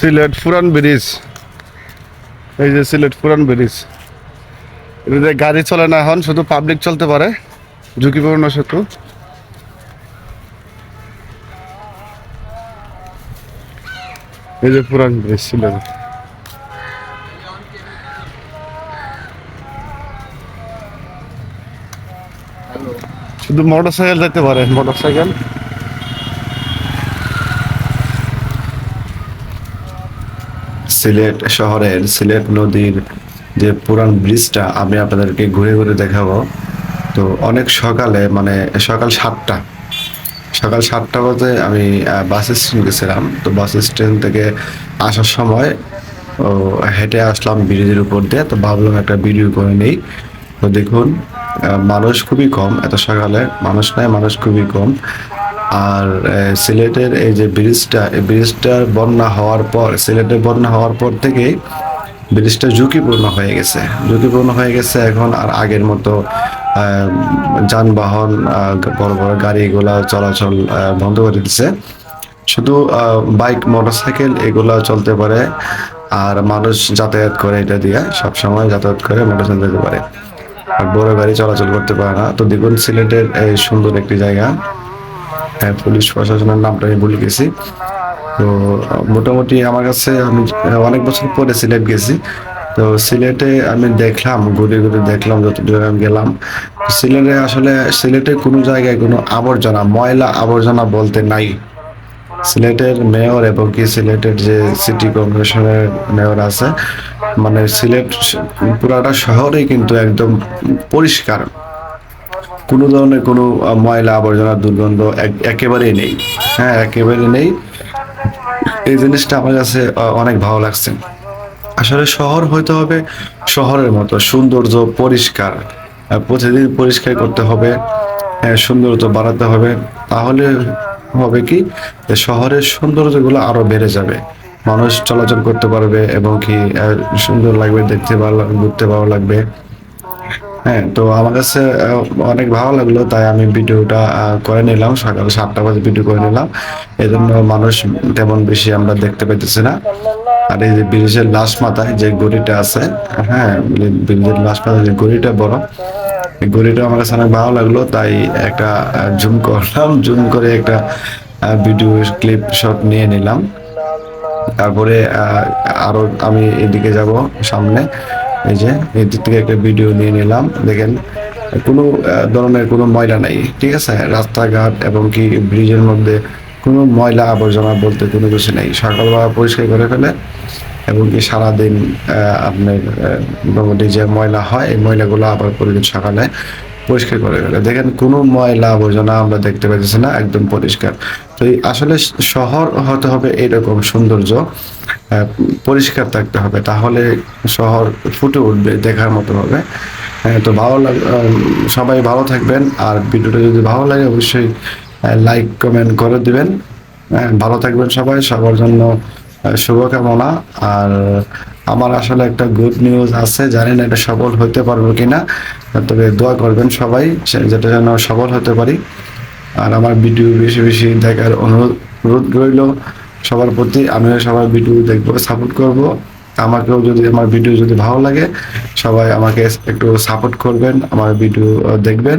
সিলেট পুরান ব্রিজ। এই যে সিলেট পুরান ব্রিজ। এটাতে গাড়ি চলে না এখন, শুধু পাবলিক চলতে পারে। ঝুঁকিপূর্ণ সেতু। এই যে পুরান ব্রিজ, সিলেট। শুধু মোটর সাইকেল যেতে পারে মোটর সাইকেল সিলেট শহরের সিলেট নদীর যে পুরান ব্রিজটা আমি আপনাদেরকে ঘুরে ঘুরে দেখাবো। তো অনেক সকালে মানে সকাল সাতটা সকাল সাতটা বাজে আমি বাস স্ট্যান্ড গেছিলাম। তো বাস স্ট্যান্ড থেকে আসার সময় ও হেঁটে আসলাম ব্রিজের উপর দিয়ে। তো ভাবলাম একটা ভিডিও করে নেই। তো দেখুন মানুষ খুবই কম এত সকালে। মানুষ নাই, মানুষ খুবই কম। আর সিলেটের এই যে ব্রিজটা, এই ব্রিজটার বন্যা হওয়ার পর সিলেটের বন্যা হওয়ার পর থেকেই ব্রিজটা ঝুঁকিপূর্ণ হয়ে গেছে। ঝুঁকিপূর্ণ হয়ে গেছে এখন আর আগের মতো যানবাহন বড় বড় গাড়িগুলা চলাচল বন্ধ করে দিচ্ছে শুধু বাইক, মোটরসাইকেল এগুলা চলতে পারে আর মানুষ যাতায়াত করে এটা দিয়ে সব সময় যাতায়াত করে মোটরসাইকেল যেতে পারে। আর বড় গাড়ি চলাচল করতে পারে না। তো দেখুন সিলেটের এই সুন্দর একটি জায়গা। হ্যাঁ পুলিশ প্রশাসনের নামটা আমি ভুলে গেছি। তো, মোটামুটি আমার কাছে আমি অনেক বছর পরে সিলেট গেছি। তো সিলেটে আমি দেখলাম, ঘুরে ঘুরে দেখলাম, যতদূর আমি গেলাম। সিলেটে আসলে সিলেটে কোনো জায়গায় কোনো আবর্জনা, ময়লা আবর্জনা বলতে নাই। সিলেটের মেয়র এবং কি সিলেটের যে সিটি কর্পোরেশনের মেয়র আছে মানে সিলেট পুরাটা শহরেই কিন্তু একদম পরিষ্কার। কোনো ধরনের কোনো ময়লা আবর্জনা দুর্গন্ধ এক- একেবারেই নেই। হ্যাঁ একেবারেই নেই। এই জিনিসটা আমার কাছে অনেক ভালো লাগছে। আসলে শহর হইতে হবে শহরের মতো সৌন্দর্য পরিষ্কার। প্রতিদিন পরিষ্কার করতে হবে হ্যাঁ, সৌন্দর্য বাড়াতে হবে। তাহলে হবে কি শহরের সৌন্দর্যগুলো আরও বেড়ে যাবে। মানুষ চলাচল করতে পারবে এবং কি সুন্দর লাগবে দেখতে ভালো লাগবে ঘুরতে ভালো লাগবে। হ্যাঁ তো আমার কাছে অনেক ভালো লাগল, তাই আমি ভিডিওটা করে নিলাম। সকাল সাতটা বাজে ভিডিও করে নিলাম। এই জন্য মানুষ তেমন বেশি আমরা দেখতে পাইতেছি না। আর এই যে ব্রিজের লাশ মাথায় যে গড়িটা আছে হ্যাঁ ব্রিজের লাশ মাথায় যে গড়িটা বড়, এই গড়িটা আমার কাছে অনেক ভালো লাগল। তাই একটা জুম করলাম জুম করে একটা ভিডিও ক্লিপ শট নিয়ে নিলাম। তারপরে আরও আমি এদিকে যাব সামনে। এই যে এদিক থেকে একটা ভিডিও নিয়ে নিলাম। দেখেন, কোনো ধরনের কোনো ময়লা নাই, ঠিক আছে? রাস্তাঘাট এবং কি ব্রিজের মধ্যে কোনো ময়লা আবর্জনা বলতে কোনো কিছু নেই। সকালবেলা পরিষ্কার করে ফেলে এবং কি সারাদিন আপনার মোটামুটি যে ময়লা হয়, এই ময়লাগুলো আবার প্রতিদিন সকালে পরিষ্কার করে ফেলে। দেখেন, কোনো ময়লা আবর্জনা আমরা দেখতে পাইতেছি না, একদম পরিষ্কার। তো আসলে শহর হতে হবে এরকম সৌন্দর্য পরিষ্কার থাকতে হবে, তাহলে শহর ফুটে উঠবে দেখার মতো হবে তো ভালো সবাই ভালো থাকবেন, আর ভিডিওটা যদি ভালো লাগে অবশ্যই লাইক কমেন্ট করে দিবেন। ভালো থাকবেন সবাই, সবার জন্য শুভকামনা। আর আমার আসলে একটা গুড নিউজ আছে, জানি না এটা সফল হতে পারব কিনা, তবে দোয়া করবেন সবাই যেটা যেন সফল হতে পারি। আর আমার ভিডিও বেশি বেশি দেখার অনুরোধ রইল। সবার প্রতি আমিও সবার ভিডিও দেখব সাপোর্ট করব। আমাকেও যদি আমার ভিডিও যদি ভালো লাগে, সবাই আমাকে একটু সাপোর্ট করবেন, আমার ভিডিও দেখবেন।